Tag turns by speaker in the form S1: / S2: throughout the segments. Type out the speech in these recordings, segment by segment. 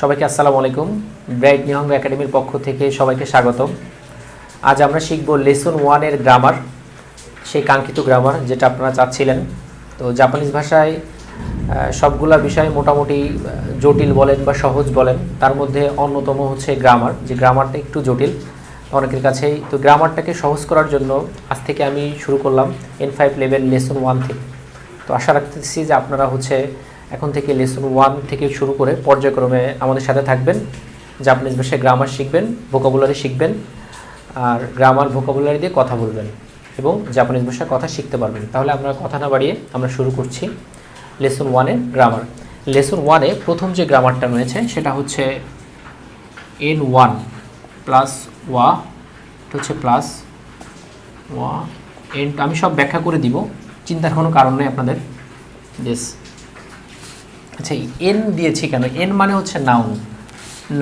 S1: সবাইকে আসসালামু আলাইকুম। ব্রাইট নিহঙ্গ একাডেমির পক্ষ থেকে সবাইকে স্বাগতম। আজ আমরা শিখব লেসন ওয়ানের গ্রামার সেই কাঙ্ক্ষিত গ্রামার যেটা আপনারা চাচ্ছিলেন। তো জাপানিজ ভাষায় সবগুলা বিষয় মোটামুটি জটিল বলেন বা সহজ বলেন, তার মধ্যে অন্যতম হচ্ছে গ্রামার যে গ্রামারটা একটু জটিল অনেকের কাছেই। তো গ্রামারটাকে সহজ করার জন্য আজ থেকে আমি শুরু করলাম N five level lesson one থেকে। তো আশা রাখতেছি যে আপনারা হচ্ছে এখন থেকে লেসন ওয়ান থেকে শুরু করে পর্যায়ক্রমে আমাদের সাথে থাকবেন জাপানিজ ভাষায় গ্রামার শিখবেন ভোকাবুলারি শিখবেন, আর গ্রামার ভোকাবুলারি দিয়ে কথা বলবেন এবং জাপানিজ ভাষায় কথা শিখতে পারবেন। তাহলে আমরা কথা না বাড়িয়ে আমরা শুরু করছি লেসন ওয়ানের গ্রামার লেসন ওয়ানে প্রথম যে গ্রামারটা রয়েছে সেটা হচ্ছে এন ওয়ান প্লাস ওয়া এটা হচ্ছে প্লাস ওয়া এন আমি সব ব্যাখ্যা করে দিব, চিন্তার কোনো কারণ নেই আপনাদের। বেশ আচ্ছা এন দিয়েছি কেন? এন মানে হচ্ছে নাউন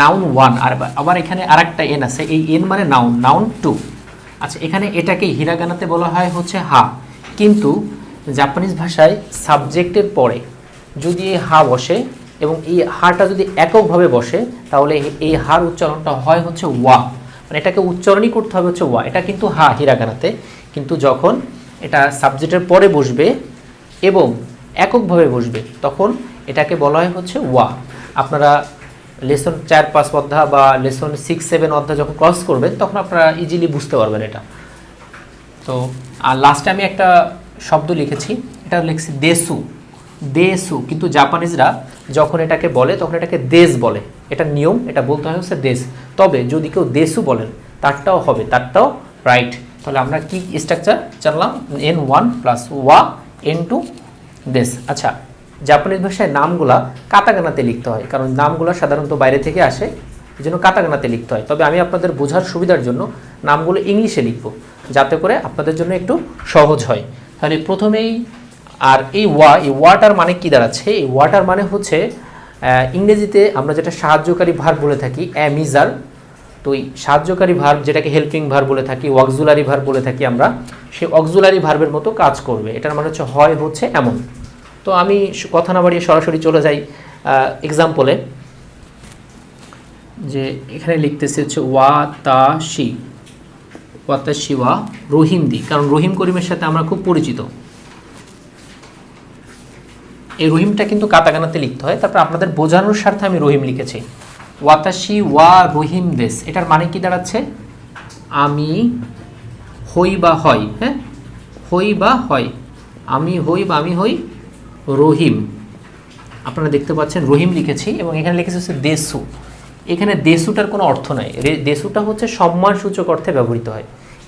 S1: নাউন ওয়ান আর আবার এখানে আরেকটা এন আছে। এই এন মানে নাউন নাউন টু আচ্ছা এখানে এটাকে হিরাগানাতে বলা হয় হচ্ছে হা। কিন্তু জাপানিজ ভাষায় সাবজেক্টের পরে যদি এই হা বসে এবং এই হাটা যদি এককভাবে বসে, তাহলে এই হার উচ্চারণটা হয় হচ্ছে ওয়া। মানে এটাকে উচ্চারণই করতে হবে হচ্ছে ওয়া। এটা কিন্তু হা হিরাগানাতে। কিন্তু যখন এটা সাবজেক্টের পরে বসবে এবং এককভাবে বসবে, তখন এটাকে বলা হয় হচ্ছে ওয়া। আপনারা লেসন চার, পাঁচ অধ্যায় বা লেসন সিক্স সেভেন অধ্যায় যখন ক্রস করবেন, তখন আপনারা ইজিলি বুঝতে পারবেন এটা। তো, আর লাস্টে আমি একটা শব্দ লিখেছি, এটা লিখছি দেসু। দেসু, কিন্তু জাপানিজরা যখন এটাকে বলে, তখন এটাকে দেশ বলে। এটা নিয়ম, এটা বলতে হয় হচ্ছে দেশ। তবে যদি কেউ দেশু বলেন, তারটাও হবে, তারটাও রাইট তাহলে আমরা কি স্ট্রাকচার জানলাম? এন ওয়ান প্লাস ওয়া এন টু দেশ। আচ্ছা জাপানিজ ভাষায় নামগুলা কাতাগানাতে লিখতে হয়। কারণ নামগুলো সাধারণত বাইরে থেকে আসে এই জন্য কাতাগানাতে লিখতে হয়। তবে আমি আপনাদের বোঝার সুবিধার জন্য নামগুলো ইংলিশে লিখব, যাতে করে আপনাদের জন্য একটু সহজ হয়। তাহলে প্রথমেই, আর এই ওয়া এই ওয়াটার মানে কি দাঁড়াচ্ছে? এই ওয়াটার মানে হচ্ছে ইংরেজিতে আমরা যেটা সাহায্যকারী ভার বলে থাকি অ্যামিজার তো এই সাহায্যকারী ভার্ব যেটাকে হেল্পিং ভার বলে থাকি অক্সুলারি ভার বলে থাকি আমরা সেই অক্সুলারি ভার্বের মতো কাজ করবে। এটার মানে হচ্ছে হয় হচ্ছে এমন। তো আমি কথা না বাড়িয়ে সরাসরি চলে যাই এক্সাম্পলে যে এখানে লিখতেছে হচ্ছে ওয়া তা শি ওয়াতাশি ওয়া রহিম দি কারণ রহিম করিমের সাথে আমরা খুব পরিচিত। এই রহিমটা কিন্তু কাতাকানাতে লিখতে হয়, তারপর আপনাদের বোঝানোর স্বার্থে আমি রহিম লিখেছি। ওয়াতাশি ওয়া রহিম দেশ এটার মানে কি দাঁড়াচ্ছে? আমি হই বা হয় হ্যাঁ? হই বা হয়, আমি হই বা আমি হই রহিম। আপনারা দেখতে পাচ্ছেন রহিম লিখেছি এবং এখানে লিখেছে হচ্ছে দেশু এখানে দেশুটার কোনো অর্থ নাই। দেশুটা হচ্ছে সম্মানসূচক অর্থে ব্যবহৃত হয়।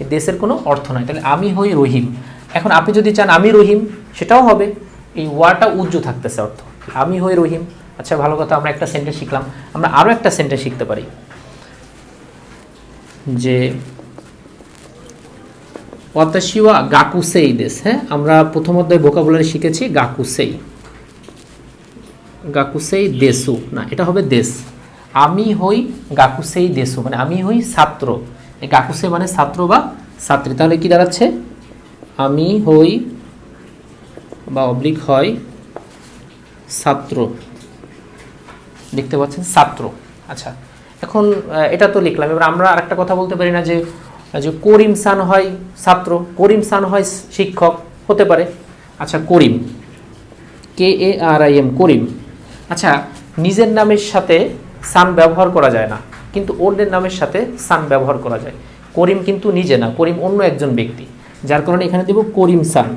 S1: দেশের কোনো অর্থ নাই। তাহলে আমি হই রহিম। এখন আপনি যদি চান আমি রহিম, সেটাও হবে। এই ওয়াটা উজ্জ্ব থাকতেছে অর্থ। আমি হই রহিম। আচ্ছা ভালো কথা, আমরা একটা সেন্টেন্স শিখলাম। আমরা আরও একটা সেন্টেন্স শিখতে পারি। যে অতাশিওয়া গাকুসেই দেশ হ্যাঁ? আমরা প্রথম অধ্যায় ভোকাবুলারি শিখেছি গাকুসেই। গাকুসেই দেশু না, এটা হবে দেশ। আমি হই গাকুসেই দেশু মানে আমি হই ছাত্র। গাকুসে মানে ছাত্র বা ছাত্রী। তাহলে কি দাঁড়াচ্ছে? আমি হই বা অবলিক হয় ছাত্র। দেখতে পাচ্ছেন, ছাত্র। আচ্ছা এখন এটা তো লিখলাম। এবার আমরা আরেকটা কথা বলতে পারি না যে যে করিম সান হয় ছাত্র, করিম সান হয় শিক্ষক, হতে পারে। আচ্ছা করিম। কে এ আর আই এম করিম। আচ্ছা নিজের নামের সাথে সান ব্যবহার করা যায় না, কিন্তু অন্যের নামের সাথে সান ব্যবহার করা যায়। করিম কিন্তু নিজে না, করিম অন্য একজন ব্যক্তি। যার কারণে এখানে দেব করিম সান।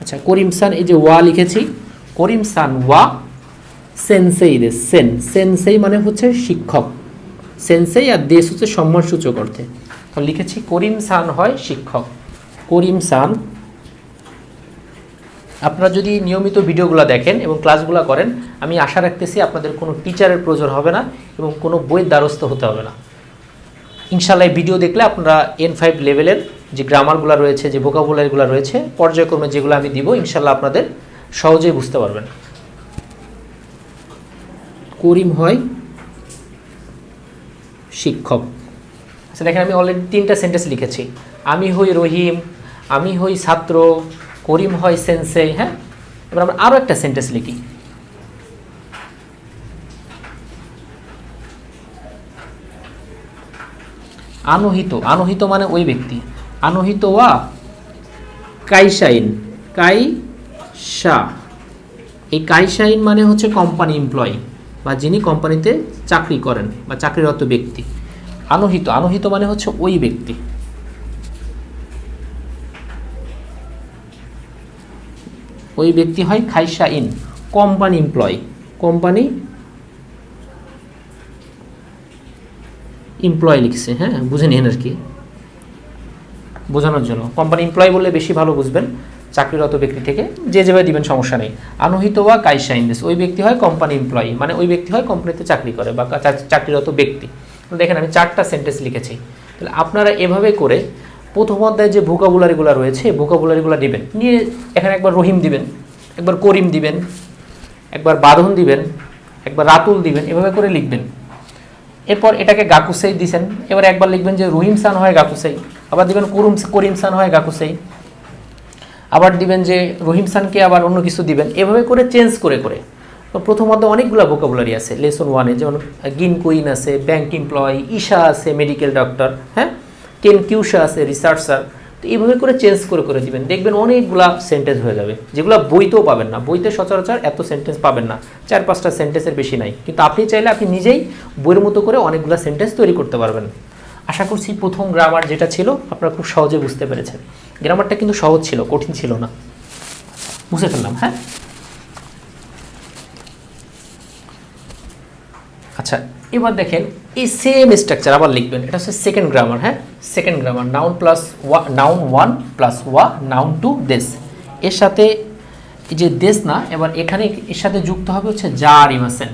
S1: আচ্ছা করিম সান, এই যে ওয়া লিখেছি, করিম সান ওয়া সেন্সেই রে, সেন। সেন্সেই মানে হচ্ছে শিক্ষক। সেন্সেই আর দেশ হচ্ছে সম্মানসূচক অর্থে। লিখেছি, করিম সান হয় শিক্ষক। করিম সান। আপনারা যদি নিয়মিত ভিডিওগুলো দেখেন এবং ক্লাসগুলো করেন, আমি আশা রাখতেছি আপনাদের কোনো টিচারের প্রয়োজন হবে না এবং কোনো বইয়ের দ্বারস্থ হতে হবে না। ইনশাল্লাহ ভিডিও দেখলে আপনারা এন ফাইভ লেভেলের যে গ্রামারগুলো রয়েছে, যে ভোকাবুলারিগুলো রয়েছে, পর্যায়ক্রমে যেগুলো আমি দিব ইনশাল্লাহ আপনাদের সহজেই বুঝতে পারবেন। করিম হয় শিক্ষক। আচ্ছা দেখেন আমি অলরেডি তিনটা সেন্টেন্স লিখেছি। আমি হই রহিম, আমি হই ছাত্র, করিম হয় সেন্সে হ্যাঁ? এবার আমরা আরও একটা সেন্টেন্স লিখি। আনোহিত আনোহিত মানে ওই ব্যক্তি। আনোহিত ওয়া? কাইশাইন কাই সা এই কাইশাইন মানে হচ্ছে কোম্পানি এমপ্লয়ি বা যিনি কোম্পানিতে চাকরি করেন, বা চাকরিরত ব্যক্তি। আনহিত আনহিত মানে হচ্ছে ওই ব্যক্তি। ওই ব্যক্তি হয় খাইসা ইন, কোম্পানি এমপ্লয়ি। কোম্পানি এমপ্লয় লিখছে হ্যাঁ? বুঝে নিন আর কি। বোঝানোর জন্য। কোম্পানি এমপ্লয় বললে বেশি ভালো বুঝবেন, চাকরিরত ব্যক্তি থেকে যে যেভাবে দিবেন, সমস্যা নেই। আনহিত বা কাইসা ইনদেস ওই ব্যক্তি হয় কোম্পানি এমপ্লয়ি মানে ওই ব্যক্তি হয় কোম্পানিতে চাকরি করে বা চাকরিরত ব্যক্তি। দেখেন আমি চারটা সেন্টেন্স লিখেছি। তাহলে আপনারা এভাবে করে প্রথম অধ্যায়ে যে ভোকাবুলারিগুলো রয়েছে ভোকাবুলারিগুলো দিবেন। নিয়ে এখানে একবার রহিম দিবেন, একবার করিম দিবেন, একবার বাঁধন দিবেন, একবার রাতুল দিবেন, এভাবে করে লিখবেন। এরপর এটাকে গাকুসেই দিছেন। এবার একবার লিখবেন যে রহিম সান হয় গাকুসেই, আবার দিবেন করুম, করিম সান হয় গাকুসেই। আবার দিবেন যে রহিম সানকে আবার অন্য কিছু দিবেন। এভাবে করে চেঞ্জ করে করে। তো প্রথমত অনেকগুলো ভোকাবুলারি আছে। লেসন ওয়ানে যেমন গিন কুইন আছে ব্যাংক এমপ্লয়ি ঈশা আছে মেডিকেল ডক্টর হ্যাঁ? কেন কিউশা আছে রিসার্চার তো এইভাবে করে চেঞ্জ করে করে দিবেন। দেখবেন অনেকগুলা সেন্টেন্স হয়ে যাবে। যেগুলো বইতেও পাবেন না। বইতে সচরাচর এত সেন্টেন্স পাবেন না। চার পাঁচটা সেন্টেন্সের বেশি নাই। কিন্তু আপনি চাইলে আপনি নিজেই বইয়ের মতো করে অনেকগুলো সেন্টেন্স তৈরি করতে পারবেন। আশা করছি প্রথম গ্রামার যেটা ছিল, আপনারা খুব সহজে বুঝতে পেরেছেন। গ্রামারটা কিন্তু সহজ ছিল, কঠিন ছিল না। বুঝে ফেললাম হ্যাঁ? আচ্ছা এবার দেখেন, এই সেম স্ট্রাকচার আবার লিখবেন। এটা হচ্ছে সেকেন্ড গ্রামার হ্যাঁ? সেকেন্ড গ্রামার নাউন প্লাস ওয়া নাউন ওয়ান প্লাস ওয়া নাউন টু দেশ এর সাথে যে দেশ না, এবার এখানে এর সাথে যুক্ত হবে হচ্ছে জার ইমাসেন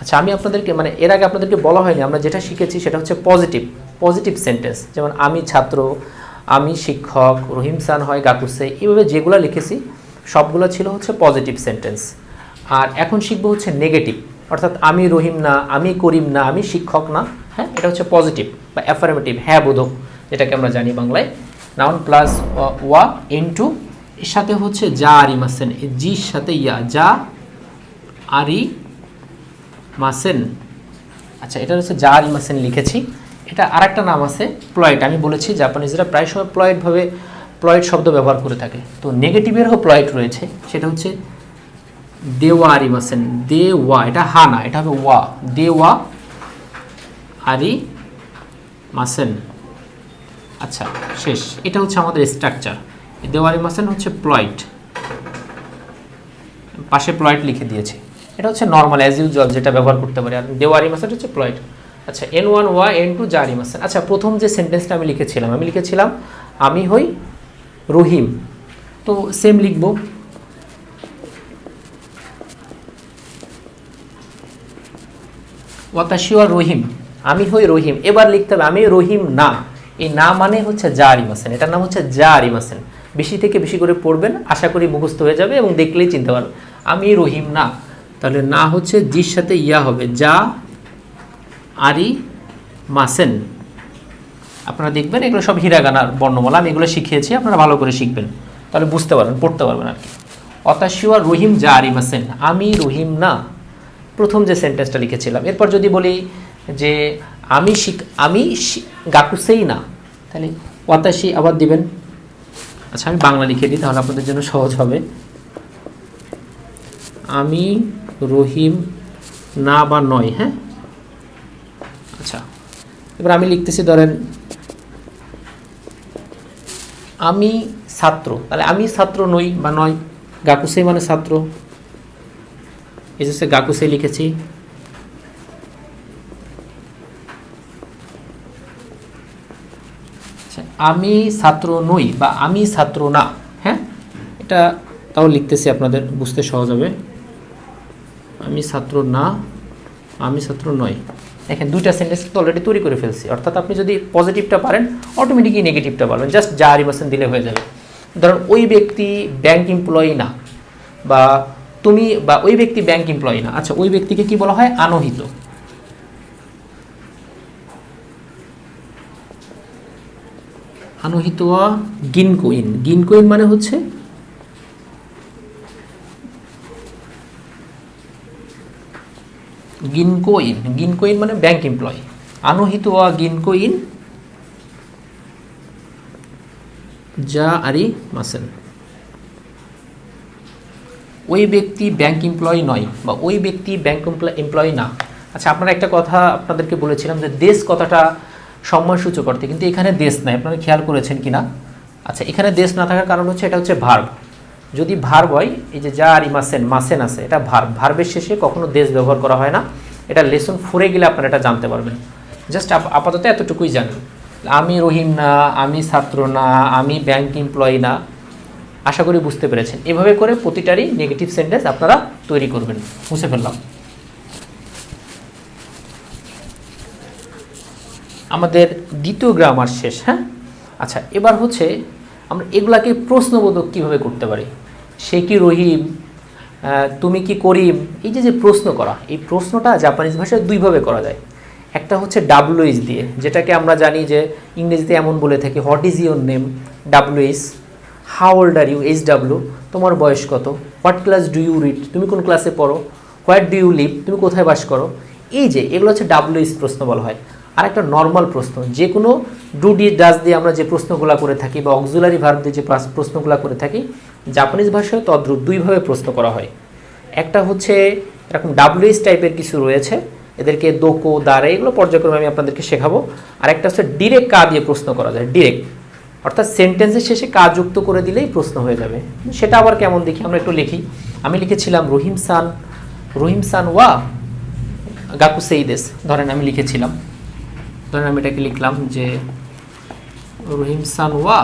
S1: আচ্ছা আমি আপনাদেরকে মানে এর আগে আপনাদেরকে বলা হয়নি, আমরা যেটা শিখেছি সেটা হচ্ছে পজিটিভ পজিটিভ সেন্টেন্স যেমন, আমি ছাত্র, আমি শিক্ষক, রহিম সান হয় গাকুসে এইভাবে যেগুলো লিখেছি, সবগুলো ছিল হচ্ছে পজিটিভ সেন্টেন্স আর এখন শিখব হচ্ছে নেগেটিভ অর্থাৎ আমি রহিম না, আমি করিম না, আমি শিক্ষক না হ্যাঁ? এটা হচ্ছে পজিটিভ বা অ্যাফার্মেটিভ হ্যাঁ বোধক, যেটাকে আমরা জানি বাংলায়। নাউন প্লাস ওয়া ইন টু এর সাথে হচ্ছে যা আরি মাসেন জির সাথে ইয়া, যা আরি মাসেন। আচ্ছা এটা হচ্ছে জার মাসেন লিখেছি। এটা আরেকটা নাম আছে প্লয়েড আমি বলেছি, জাপানিজরা প্রায় সময় প্লয়েডভাবে প্লয়েড শব্দ ব্যবহার করে থাকে। তো নেগেটিভেরও প্লয়েড রয়েছে, সেটা হচ্ছে দেওয়া আরিমাসেন দেওয়া, এটা হা না, এটা হবে ওয়া। দেওয়া আরি মাসেন। আচ্ছা শেষ। এটা হচ্ছে আমাদের স্ট্রাকচার দেওয়ারি মাসেন হচ্ছে প্লয়েড পাশে প্লয়েড লিখে দিয়েছে। এটা হচ্ছে নর্মাল অ্যাজ ইউজুয়াল যেটা ব্যবহার করতে পারি। আর দেওয়ারি মাসেন হচ্ছে প্লয়েড আচ্ছা এন ওয়ান ওয়া এন টু জারি মাসেন। আচ্ছা প্রথম যে সেন্টেন্সটা আমি লিখেছিলাম আমি লিখেছিলাম, আমি হই রহিম। তো সেম লিখব। ওয়াতাশিওয়া রহিম, আমি হই রহিম। এবার লিখতে হবে, আমি রহিম না। এই না মানে হচ্ছে জা আরিমাসেন এটার নাম হচ্ছে জা আরিমাসেন বেশি থেকে বেশি করে পড়বেন, আশা করি মুখস্থ হয়ে যাবে এবং দেখলেই চিনতে পারবেন। আমি রহিম না। তাহলে না হচ্ছে জির সাথে ইয়া হবে। যা আরি মাসেন আপনারা দেখবেন, এগুলো সব হিরাগানার বর্ণমালা। আমি এগুলো শিখিয়েছি, আপনারা ভালো করে শিখবেন। তাহলে বুঝতে পারবেন, পড়তে পারবেন আর কি। অতাশিওয়া রহিম জা আরিমাসেন আমি রহিম না। প্রথম যে সেন্টেন্সটা লিখেছিলাম, এরপর যদি বলি যে আমি শিখ, আমি গাকুসেই না, তাহলে ওয়াতাশি আবার দিবেন। আচ্ছা আমি বাংলা লিখে দিই, তাহলে আপনাদের জন্য সহজ হবে। আমি রহিম না বা নয় হ্যাঁ? আচ্ছা এবার আমি লিখতেছি, ধরেন, আমি ছাত্র, তাহলে আমি ছাত্র নই বা নয়, গাকুসেই মানে ছাত্র। এই গাকুসে লিখেছি। আচ্ছা, আমি ছাত্র নই বা আমি ছাত্র না হ্যাঁ? এটা তাও লিখতেছি আপনাদের বুঝতে সহজ হবে। আমি ছাত্র না আমি ছাত্র নই। দেখেন দুইটা সেন্টেন্স তো অলরেডি তৈরি করে ফেলছি। অর্থাৎ আপনি যদি পজিটিভটা পারেন অটোমেটিকই নেগেটিভটা পারবেন। জাস্ট যা রিমাসেন দিলে হয়ে যাবে। ধরুন ওই ব্যক্তি ব্যাংক এমপ্লয়ি না বা তুমি বা ওই ব্যক্তি ব্যাংক এমপ্লয়ি না। আচ্ছা ওই ব্যক্তিকে কি বলা হয়? আনহিত আনহিত গিনকোইন। গিনকোইন মানে হচ্ছে গিনকোইন। গিনকোইন মানে ব্যাংক এমপ্লয়ি আনহিত ওয়া গিনকো ইন যা আরি মাসেন। ওই ব্যক্তি ব্যাংক এমপ্লয়ি নয় বা ওই ব্যক্তি ব্যাংক এমপ্লয়ি না। আচ্ছা আপনারা একটা কথা আপনাদেরকে বলেছিলাম যে দেশ কথাটা সম্মানসূচক অর্থে, কিন্তু এখানে দেশ নাই। আপনারা খেয়াল করেছেন কি না আচ্ছা এখানে দেশ না থাকার কারণ হচ্ছে এটা হচ্ছে ভার্ব যদি ভার্ব হয়, এই যে যা আর মাসেন মাসেন আছে, এটা ভার্ব ভার্বের শেষে কখনো দেশ ব্যবহার করা হয় না। এটা লেসন ফোরে গেলে আপনারা এটা জানতে পারবেন। জাস্ট আপাতত এতটুকুই জানেন আমি রহিম না, আমি ছাত্র না, আমি ব্যাংক এমপ্লয়ি না। আশা করি বুঝতে পেরেছেন। এভাবে করে প্রতিটারই নেগেটিভ সেন্টেন্স আপনারা তৈরি করবেন। মুছে ফেললাম। আমাদের দ্বিতীয় গ্রামার শেষ হ্যাঁ? আচ্ছা এবার হচ্ছে আমরা এগুলাকে প্রশ্নবোধক কীভাবে করতে পারি? সে কি রহিম? তুমি কি করিম? এই যে যে প্রশ্ন করা, এই প্রশ্নটা জাপানিজ ভাষায় দুইভাবে করা যায়। একটা হচ্ছে ডাব্লুএইচ দিয়ে, যেটাকে আমরা জানি যে ইংরেজিতে এমন বলে থাকি what is your name WH how old are you H W তোমার বয়স কত? What class do you read তুমি কোন ক্লাসে পড়ো? হোয়াট ডু ইউ লিভ তুমি কোথায় বাস করো? এই যে, এগুলো হচ্ছে ডাব্লুএইচ প্রশ্ন বলা হয়। আর একটা নর্মাল প্রশ্ন, যে কোনো ডু ডি ডাস দিয়ে আমরা যে প্রশ্নগুলো করে থাকি বা অক্সুলারি ভার্ব দিয়ে যে প্রশ্নগুলো করে থাকি জাপানিজ ভাষায় তদ্রুপ দুইভাবে প্রশ্ন করা হয়। একটা হচ্ছে এরকম ডাব্লুএইচ টাইপের কিছু রয়েছে, এদেরকে দোকো দাঁড়ে এগুলো পর্যায়ক্রমে আমি আপনাদেরকে শেখাবো। আর একটা হচ্ছে ডিরেক্ট কা দিয়ে প্রশ্ন করা যায় ডিরেক্ট অর্থাৎ সেন্টেন্সের শেষে কাজ যুক্ত করে দিলেই প্রশ্ন হয়ে যাবে। সেটা আবার কেমন দেখি? আমরা একটু লিখি। আমি লিখেছিলাম রহিম সান রহিম সান ওয়া গাকু সেইদেস ধরেন আমি লিখেছিলাম। ধরেন আমি এটাকে লিখলাম যে রহিম সান ওয়া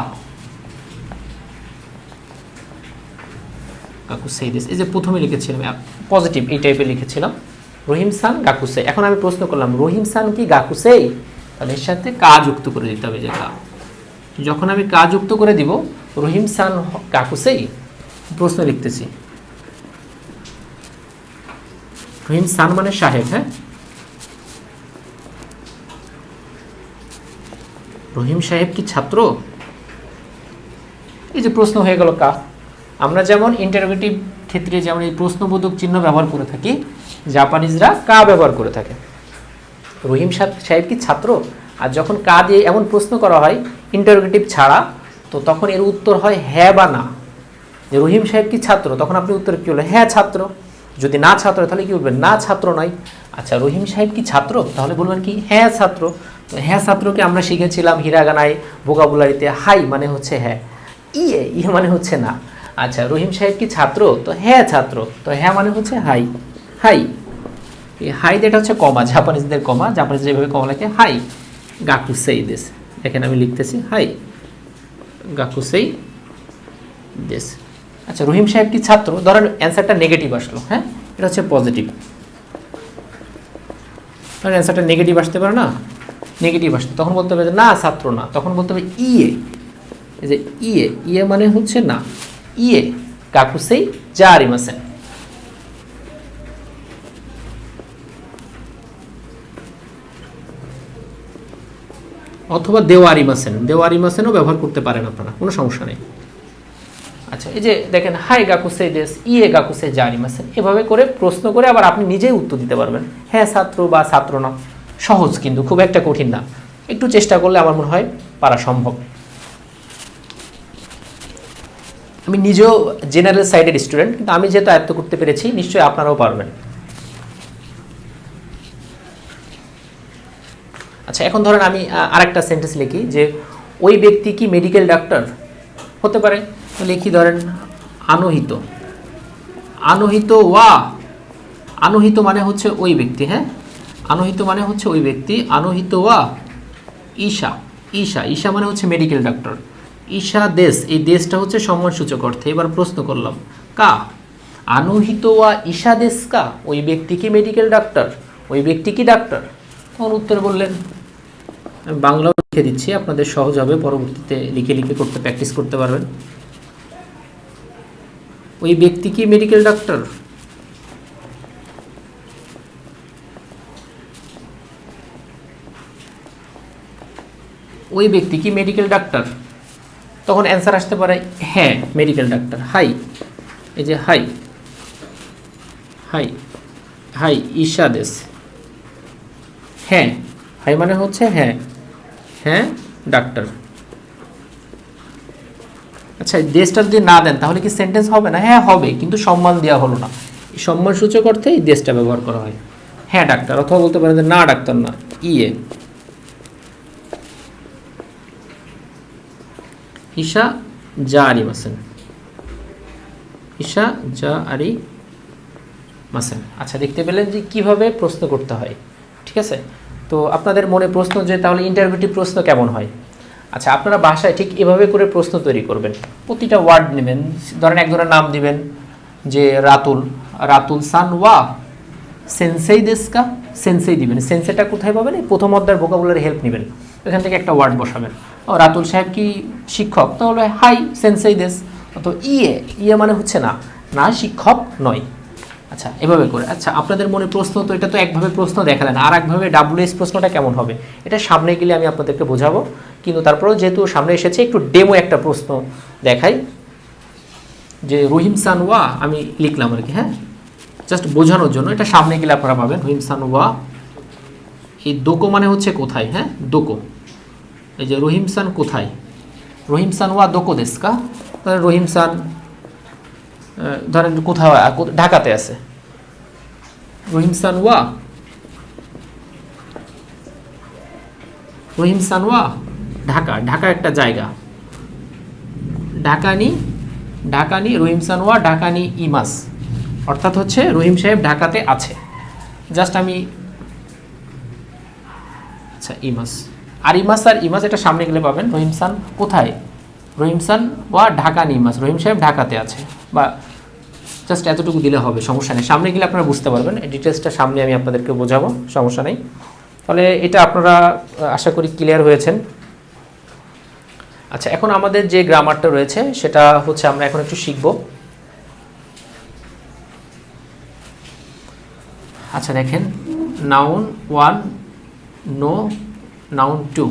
S1: গাকুসেই দেশ এই যে প্রথমে লিখেছিলাম পজিটিভ এই টাইপের লিখেছিলাম। রহিম সান গাকুসে এখন আমি প্রশ্ন করলাম, রহিম সান কি গাকুসেই তাহলে এর সাথে কা যুক্ত করে দিতে হবে যে যখন আমি কা যুক্ত করে দিব, রহিম সান গাকুসেই প্রশ্ন লিখতেছি। রহিম সান মানে সাহেব হ্যাঁ? রহিম সাহেব কি ছাত্র? এই যে প্রশ্ন হয়ে গেল কা। আমরা যেমন ইন্টারোগেটিভ ক্ষেত্রে যেমন এই প্রশ্নবোধক চিহ্ন ব্যবহার করে থাকি জাপানিজরা কা ব্যবহার করে থাকে। রহিম সাহেব কি ছাত্র? আর যখন কা দিয়ে এমন প্রশ্ন করা হয় ইন্টারোগেটিভ ছাড়া, তো তখন এর উত্তর হয় হ্যাঁ বা না। যে রহিম সাহেব কি ছাত্র? তখন আপনি উত্তর কী হলো হ্যাঁ ছাত্র। যদি না ছাত্র, তাহলে কি বলবেন? না, ছাত্র নয়। আচ্ছা রহিম সাহেব কি ছাত্র? তাহলে বলবেন কি হ্যাঁ ছাত্র। তো হ্যাঁ ছাত্রকে আমরা শিখেছিলাম হিরাগানায় ভোকাবুলারিতে হাই মানে হচ্ছে হ্যাঁ ইয়ে ইয়ে মানে হচ্ছে না। আচ্ছা রহিম সাহেব কি ছাত্র? তো হ্যাঁ ছাত্র। তো হ্যাঁ মানে হচ্ছে হাই। হাই। এই হাই এটা হচ্ছে কমা, জাপানিজদের কমা। জাপানিজ যেভাবে কমা লেখে, হাই। গাকুসেই দেশ। এখানে আমি লিখতেছি, হাই গাকুসেই দেশ। আচ্ছা রহিম সাহেব কি ছাত্র? ধরেন অ্যান্সারটা নেগেটিভ আসলো হ্যাঁ? এটা হচ্ছে পজিটিভ ধরেন অ্যান্সারটা নেগেটিভ আসতে পারে না? নেগেটিভ আসতে তখন বলতে হবে যে, না, ছাত্র না। তখন বলতে হবে ইয়ে এই যে ইয়ে ইয়ে মানে হচ্ছে না। ইয়ে কাকুসেই যা অথবা দেওয়ারি মাসেন দেওয়ারি মাসেনও ব্যবহার করতে পারেন আপনারা, কোনো সমস্যা নেই। আচ্ছা এই যে দেখেন, হাই গাকুসে দেশ ইয়ে গাকুসে জারি মাসেন এভাবে করে প্রশ্ন করে আবার আপনি নিজেই উত্তর দিতে পারবেন। হ্যাঁ ছাত্র বা ছাত্র না, সহজ কিন্তু, খুব একটা কঠিন না। একটু চেষ্টা করলে আমার মনে হয় পারা সম্ভব। আমি নিজেও জেনারেল সাইডের স্টুডেন্ট কিন্তু আমি যেহেতু আয়ত্ত করতে পেরেছি, নিশ্চয়ই আপনারাও পারবেন। আচ্ছা এখন ধরেন আমি আরেকটা সেন্টেন্স লিখি যে, ওই ব্যক্তি কি মেডিকেল ডাক্তার হতে পারে। লিখি ধরেন, আনহিত। আনহিত ওয়া? আনহিত মানে হচ্ছে ওই ব্যক্তি হ্যাঁ? আনহিত মানে হচ্ছে ওই ব্যক্তি। আনহিত ওয়া? ঈশা। ঈশা। ঈশা মানে হচ্ছে মেডিকেল ডাক্তার ঈশা দেশ। এই দেশটা হচ্ছে সম্মানসূচক অর্থে। এবার প্রশ্ন করলাম, কা? আনহিত ওয়া ঈশা দেশ কা? ওই ব্যক্তি কি মেডিকেল ডাক্তার ওই ব্যক্তি কি ডাক্তার তখন উত্তর বললেন? বাংলাও লিখে দিচ্ছি, আপনাদের সহজ হবে, পরবর্তীতে লিখে লিখে করতে প্র্যাকটিস করতে পারবেন। ওই ব্যক্তি কি মেডিকেল ডাক্তার ওই ব্যক্তি কি মেডিকেল ডাক্তার তখন অ্যান্সার আসতে পারে হ্যাঁ মেডিকেল ডাক্তার হাই এই যে হাই হাই হাই ঈশা দেশ। হ্যাঁ হাই মানে হচ্ছে হ্যাঁ। হ্যাঁ ডাক্তার। আচ্ছা দেশটা যদি না দেন, তাহলে কি সেন্টেন্স হবে না? হ্যাঁ হবে, কিন্তু সম্মান দেওয়া হলো না। সম্মান সূচক অর্থে এই দেশটা ব্যবহার করা হয়। হ্যাঁ ডাক্তার, অথবা বলতে পারেন যে না, ডাক্তার না ইয়ে। ঈশা যা আরি মাসেন ঈশা যা আরি মাসেন আচ্ছা দেখতে পেলেন যে কীভাবে প্রশ্ন করতে হয়, ঠিক আছে? তো আপনাদের মনে প্রশ্ন যে তাহলে ইন্টারভিউটিভ প্রশ্ন কেমন হয়? আচ্ছা আপনারা বাসায় ঠিক এভাবে করে প্রশ্ন তৈরি করবেন। প্রতিটা ওয়ার্ড নেবেন, ধরেন একজনের নাম দিবেন যে রাতুল। রাতুল সান ওয়া সেন্সেই দেশকা, সেন্সেই দিবেন। সেন্সেটা কোথায় পাবেন? এই প্রথম অধ্যায়ের ভোকাবুলারি হেল্প নেবেন। এখান থেকে একটা ওয়ার্ড বসাবেন। ও, রাতুল সাহেব কি শিক্ষক? তাহলে, হাই, সেন্সেই দেশ। তো ইয়ে ইয়ে মানে হচ্ছে না। না শিক্ষক নয়। আচ্ছা এভাবে করে। আচ্ছা আপনাদের মনে প্রশ্ন তো, এটা তো একভাবে প্রশ্ন দেখালেন। আর একভাবে ডাব্লিউএস প্রশ্নটা কেমন হবে? এটা সামনে গেলে আমি আপনাদেরকে বোঝাবো। কিন্তু তারপরেও যেহেতু সামনে এসেছে, একটু ডেমো একটা প্রশ্ন দেখাই। যে রহিম সানওয়া, আমি লিখলাম আর কি হ্যাঁ? জাস্ট বোঝানোর জন্য। এটা সামনে গেলে আপনারা পাবেন। রহিম সানওয়া। এই দোকো মানে হচ্ছে কোথায় হ্যাঁ? দোকো। এই যে রহিম সান কোথায়? রহিম সান ওয়া দোকো দেশকা। তাহলে রহিম সান ধরেন কোথাও ঢাকাতে আছে। রহিম সান ওয়া রহিম সান ওয়া ঢাকা ঢাকা একটা জায়গা। ঢাকানি ঢাকানি রহিম সান ওয়া ঢাকানি ইমাস। অর্থাৎ হচ্ছে রহিম সাহেব ঢাকাতে আছে। জাস্ট আমি আচ্ছা ইমাস। আর ইমাস আর ইমাস এটা সামনে গেলে পাবেন। রহিম সান কোথায়? রহিম সান ওয়া ঢাকা নিমাস রহিম সাহেব ঢাকাতে আছে। বা জাস্ট এতটুকু দিলে হবে, সমস্যা নেই। সামনে গেলে আপনারা বুঝতে পারবেন। ডিটেলসটা সামনে আমি আপনাদেরকে বোঝাবো, সমস্যা নেই। তাহলে এটা আপনারা আশা করি ক্লিয়ার হয়েছেন। আচ্ছা এখন আমাদের যে গ্রামারটা রয়েছে, সেটা হচ্ছে আমরা এখন একটু শিখব। আচ্ছা দেখেন। নাউন ওয়ান নো নাউন টু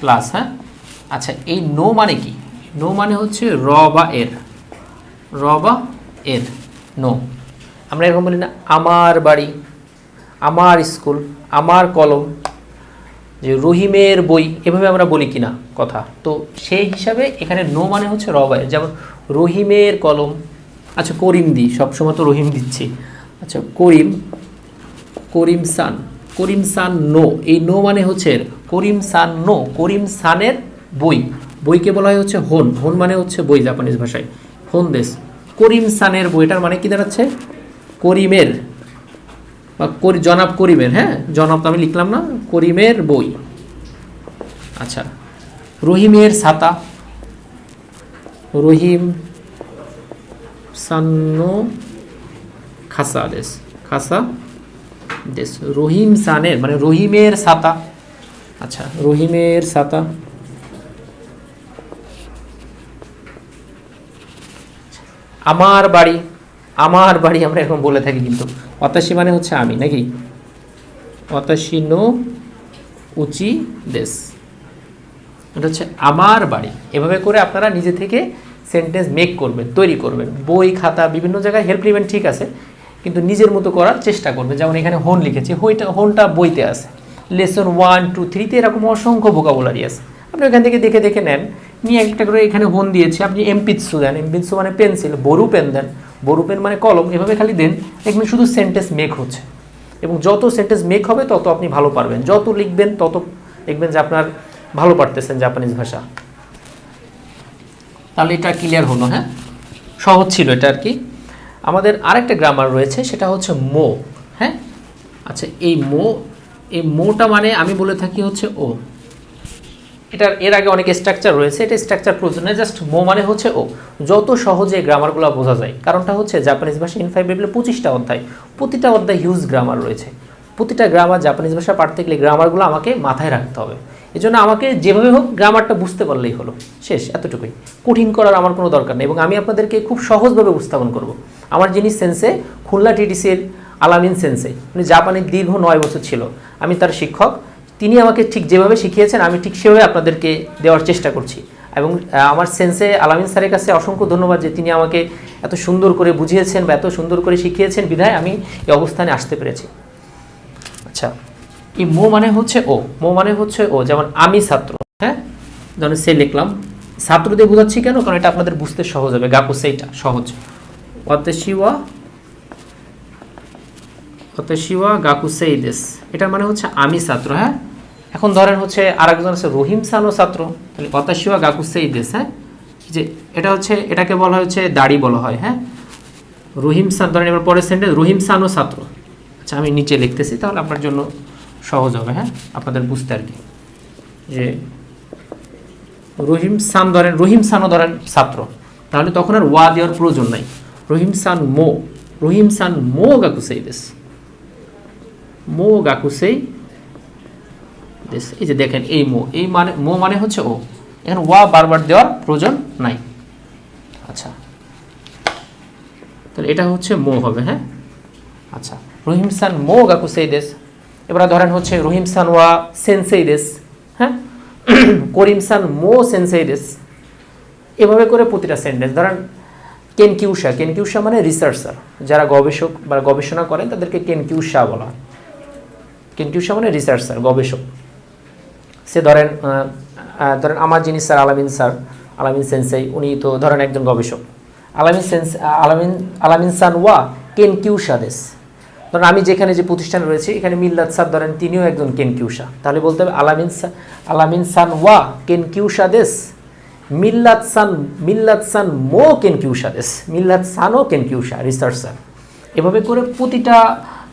S1: প্লাস হ্যাঁ? আচ্ছা এই নো মানে কি? নো মানে হচ্ছে র বা এর। র বা এর। নো আমরা এরকম বলি না, আমার বাড়ি, আমার স্কুল, আমার কলম, যে রহিমের বই, এভাবে আমরা বলি কিনা কথা। তো সেই হিসাবে এখানে নো মানে হচ্ছে র বা এর যেমন রহিমের কলম আচ্ছা করিম দি, সবসময় তো রহিম দিচ্ছি। আচ্ছা করিম করিম সান করিম সান নো এই নো মানে হচ্ছে করিম সান নো করিম সানের বই। বইকে বলা হয় হচ্ছে হোন হোন মানে হচ্ছে বই জাপানিজ ভাষায়, হোন দেশ। করিম সানের বইটার মানে কি দাঁড়াচ্ছে? করিমের, বা করি, জনাব করিমের হ্যাঁ? জনাব তো আমি লিখলাম না, করিমের বই। আচ্ছা রহিমের ছাতা। রহিম সান্ন খাসা দেশ খাসা দেশ রহিম সানের মানে রহিমের ছাতা। আচ্ছা রহিমের ছাতা। আমার বাড়ি আমার বাড়ি আমরা এরকম বলে থাকি কিন্তু। অতাশি মানে হচ্ছে আমি, নাকি? অতাশি নো উচি দেশ। এটা হচ্ছে আমার বাড়ি। এভাবে করে আপনারা নিজে থেকে সেন্টেন্স মেক করবেন, তৈরি করবেন। বই, খাতা, বিভিন্ন জায়গায় হেল্প নেবেন ঠিক আছে, কিন্তু নিজের মতো করার চেষ্টা করবেন। যেমন এখানে হোন লিখেছি, হইটা হোনটা বইতে আছে। লেসন ওয়ান টু থ্রিতে এরকম অসংখ্য ভোকাবুলারি আছে। আপনি ওখান থেকে দেখে দেখে নেন। নিয়ে একটা করে এখানে হোন দিয়েছি। আপনি এমপিৎসু দেন। এমপিৎসু মানে পেন্সিল বরু পেন দেন। বরু পেন মানে কলম। এভাবে খালি দেন, দেখবেন শুধু সেন্টেন্স মেক হচ্ছে। এবং যত সেন্টেন্স মেক হবে, তত আপনি ভালো পারবেন। যত লিখবেন, তত দেখবেন যে আপনার ভালো পারতেছেন জাপানিজ ভাষা। তাহলে এটা ক্লিয়ার হলো হ্যাঁ? সহজ ছিল এটা আর কি। আমাদের আরেকটা গ্রামার রয়েছে, সেটা হচ্ছে মো হ্যাঁ? আচ্ছা এই মো এই মোটা মানে আমি বলে থাকি হচ্ছে ও এটার, এর আগে অনেক স্ট্রাকচার রয়েছে, এটা স্ট্রাকচার প্রয়োজন নয় জাস্ট মো মানে হচ্ছে ও যত সহজে গ্রামারগুলো বোঝা যায়, কারণটা হচ্ছে জাপানিজ ভাষা ইন ফাইভ লেভেলে পঁচিশটা অধ্যায়, প্রতিটা অধ্যায় হিউজ গ্রামার রয়েছে। প্রতিটা গ্রামার জাপানিজ ভাষা পারতে গেলে গ্রামারগুলো আমাকে মাথায় রাখতে হবে। এই জন্য আমাকে যেভাবে হোক গ্রামারটা বুঝতে পারলেই হলো। শেষ, এতটুকুই। কঠিন করার আমার কোনো দরকার নেই, এবং আমি আপনাদেরকে খুব সহজভাবে উপস্থাপন করব। আমার যিনি সেন্সে, খুলনা টিটিসির আলামিন সেন্সে, উনি জাপানের দীর্ঘ নয় বছর ছিল। আমি তার শিক্ষক তিনি আমাকে ঠিক যেভাবে শিখিয়েছেন, আমি ঠিক সেভাবে আপনাদেরকে দেওয়ার চেষ্টা করছি। এবং আমার সেন্সে আলামিন স্যারের কাছে অসংখ্য ধন্যবাদ যে তিনি আমাকে এত সুন্দর করে বুঝিয়েছেন বা এত সুন্দর করে শিখিয়েছেন। বিধায় আমি এই অবস্থানে আসতে পেরেছি। আচ্ছা এই মো মানে হচ্ছে ও। মো মানে হচ্ছে ও, যেমন আমি ছাত্র হ্যাঁ? যেমন সে লিখলাম ছাত্র দিয়ে বোঝাচ্ছি কেন? কারণ এটা আপনাদের বুঝতে সহজ হবে। গাকু, সেইটা সহজ। অতেশিওয়া অতেশিওয়া গাকু সেইদেস এটার মানে হচ্ছে আমি ছাত্র হ্যাঁ? এখন ধরেন হচ্ছে আরেকজন আছে রহিম সানো ছাত্র, তাহলে অতাশিওয়া গাকু সেইদেস হ্যাঁ যে এটা হচ্ছে, এটাকে বলা হচ্ছে দাড়ি বলা হয় হ্যাঁ? রহিম সান ধরেন এবার পরের সেন্টেন্স রহিম সানো ছাত্র। আচ্ছা আমি নিচে লিখতেছি, তাহলে আপনার জন্য সহজ হবে হ্যাঁ? আপনাদের বুঝতে আর কি। যে রহিম সান ধরেন রহিম সানও ধরেন ছাত্র, তাহলে তখন আর ওয়া দেওয়ার প্রয়োজন নাই। রহিম সান মো রহিম সান মো গাকুসেই দেশ মো গাকুসেই এই যে দেখেন, এই মো, এই মানে মো মানে হচ্ছে ও। এখানে ওয়া বারবার দেওয়ার প্রয়োজন নাই। আচ্ছা। তাহলে এটা হচ্ছে মো হবে হ্যাঁ? আচ্ছা। রহিম সান মো গাকুসেই দেশ। এবার ধরেন হচ্ছে রহিম সান ওয়া সেন্সেই দেশ হ্যাঁ? করিম সান মো সেন্সেই দেশ। এভাবে করে প্রতিটা সেন্টেন্স। ধরেন কেনকিউসা কেনকিউসা মানে রিসার্চার যারা গবেষক বা গবেষণা করেন, তাদেরকে কেনকিউসা বলা হয়। কেনকিউসা মানে রিসার্চার গবেষক। সে ধরেন ধরেন আমার যিনি স্যার আলামিন স্যার আলামিন সেন্সেই উনি তো ধরেন একজন গবেষক। আলামিন সেন্স আলামিন আলামিন সান ওয়া কেনকিউসা দেশ? ধরেন আমি যেখানে যে প্রতিষ্ঠানে রয়েছে, এখানে মিল্লাত স্যার ধরেন তিনিও একজন কেন কেনকিউসা তাহলে বলতে হবে আলামিন আলামিন সান ওয়া কেনকিউসা দেশ? মিল্লাত সান মিল্লাত সান মো কেনকিউসা দেশ? মিল্লাত সানও কেনকিউসা রিসার্চার এভাবে করে প্রতিটা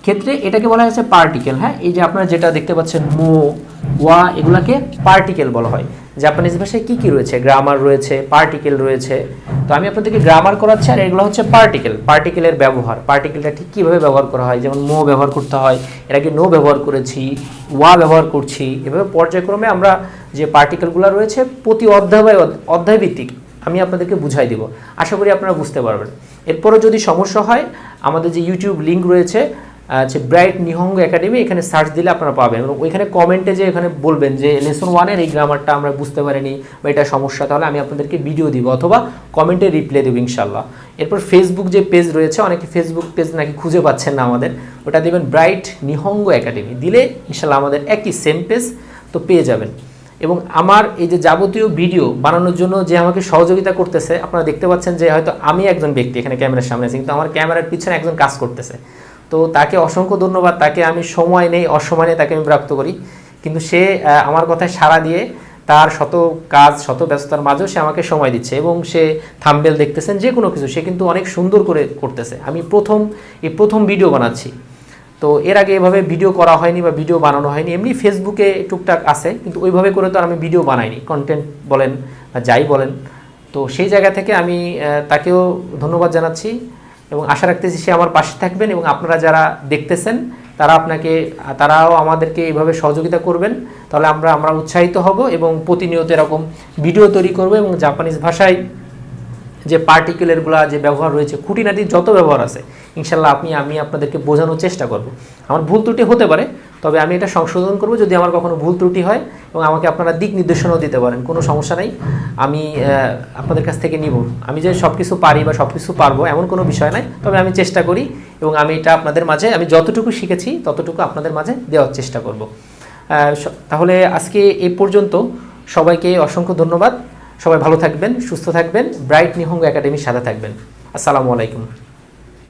S1: ক্ষেত্রে এটাকে বলা হয়েছে পার্টিকেল হ্যাঁ? এই যে আপনারা যেটা দেখতে পাচ্ছেন, মো, ওয়া, এগুলাকে পার্টিকেল বলা হয়। জাপানিজ ভাষায় কি কি রয়েছে? গ্রামার রয়েছে পার্টিকেল রয়েছে। তো আমি আপনাদেরকে গ্রামার করাচ্ছি, আর এগুলো হচ্ছে পার্টিকেল পার্টিকেলের ব্যবহার। পার্টিকেলটা ঠিক কীভাবে ব্যবহার করা হয়? যেমন মো ব্যবহার করতে হয়, এর আগে নো ব্যবহার করেছি, ওয়া ব্যবহার করছি। এভাবে পর্যায়ক্রমে আমরা যে পার্টিকেলগুলো রয়েছে, প্রতি অধ্যায় বাই অধ্যায়- অধ্যায় ভিত্তিক আমি আপনাদেরকে বুঝাই দিব। আশা করি আপনারা বুঝতে পারবেন। এরপরও যদি সমস্যা হয়, আমাদের যে ইউটিউব লিঙ্ক রয়েছে যে ব্রাইট নিহঙ্গ একাডেমি এখানে সার্চ দিলে আপনারা পাবেন। এবং ওইখানে কমেন্টে যে এখানে বলবেন যে লেসন ওয়ানের এই গ্রামারটা আমরা বুঝতে পারিনি বা এটা সমস্যা, তাহলে আমি আপনাদেরকে ভিডিও দিব অথবা কমেন্টে রিপ্লাই দেবো ইনশাল্লাহ এরপর ফেসবুক যে পেজ রয়েছে, অনেকে ফেসবুক পেজ নাকি খুঁজে পাচ্ছেন না আমাদের, ওটা দেবেন ব্রাইট নিহঙ্গ একাডেমি দিলে ইনশাল্লাহ আমাদের একই সেম পেজ তো পেয়ে যাবেন। এবং আমার এই যে যাবতীয় ভিডিও বানানোর জন্য যে আমাকে সহযোগিতা করতেছে, আপনারা দেখতে পাচ্ছেন যে হয়তো আমি একজন ব্যক্তি এখানে ক্যামেরার সামনে আছি, কিন্তু আমার ক্যামেরার পিছনে একজন কাজ করতেছে। তো তাকে অসংখ্য ধন্যবাদ, তাকে আমি সময় নেই, অসময় নেই তাকে আমি প্রাপ্ত করি। কিন্তু সে আমার কথায় সাড়া দিয়ে তার শত কাজ, শত ব্যস্ততার মাঝেও সে আমাকে সময় দিচ্ছে এবং সে থাম্বেল দেখতেছেন যে কোনো কিছু, সে কিন্তু অনেক সুন্দর করে করতেছে। আমি প্রথম, এই প্রথম ভিডিও বানাচ্ছি। তো এর আগে এভাবে ভিডিও করা হয়নি বা ভিডিও বানানো হয়নি, এমনি ফেসবুকে টুকটাক আছে, কিন্তু ওইভাবে করে তো আর আমি ভিডিও বানাইনি। কন্টেন্ট বলেন বা যাই বলেন। তো সেই জায়গা থেকে আমি তাকেও ধন্যবাদ জানাচ্ছি। এবং আশা রাখতেছি সে আমার পাশে থাকবেন এবং আপনারা যারা দেখতেছেন, তারা আপনাকে, তারাও আমাদেরকে এইভাবে সহযোগিতা করবেন। তাহলে আমরা আমরা উৎসাহিত হব এবং প্রতিনিয়ত এরকম ভিডিও তৈরি করব এবং জাপানিজ ভাষায় যে পার্টিকুলারগুলো যে ব্যবহার রয়েছে খুঁটিনাটি যত ব্যবহার আছে, ইনশাল্লাহ আপনি, আমি আপনাদেরকে বোঝানোর চেষ্টা করব। আমার ভুল ত্রুটি হতে পারে তবে আমি এটা সংশোধন করব যদি আমার কখনো ভুল ত্রুটি হয় এবং আমাকে আপনারা দিক নির্দেশনাও দিতে পারেন, কোনো সমস্যা নেই। আমি আপনাদের কাছ থেকে নিব। আমি যে সব কিছু পারি বা সব কিছু পারব এমন কোনো বিষয় নাই, তবে আমি চেষ্টা করি এবং আমি এটা আপনাদের মাঝে, আমি যতটুকু শিখেছি ততটুকু আপনাদের মাঝে দেওয়ার চেষ্টা করব। তাহলে আজকে এই পর্যন্ত সবাইকে অসংখ্য ধন্যবাদ। সবাই ভালো থাকবেন, সুস্থ থাকবেন। ব্রাইট নিহঙ্গ একাডেমির সাথে থাকবেন। আসসালামু আলাইকুম।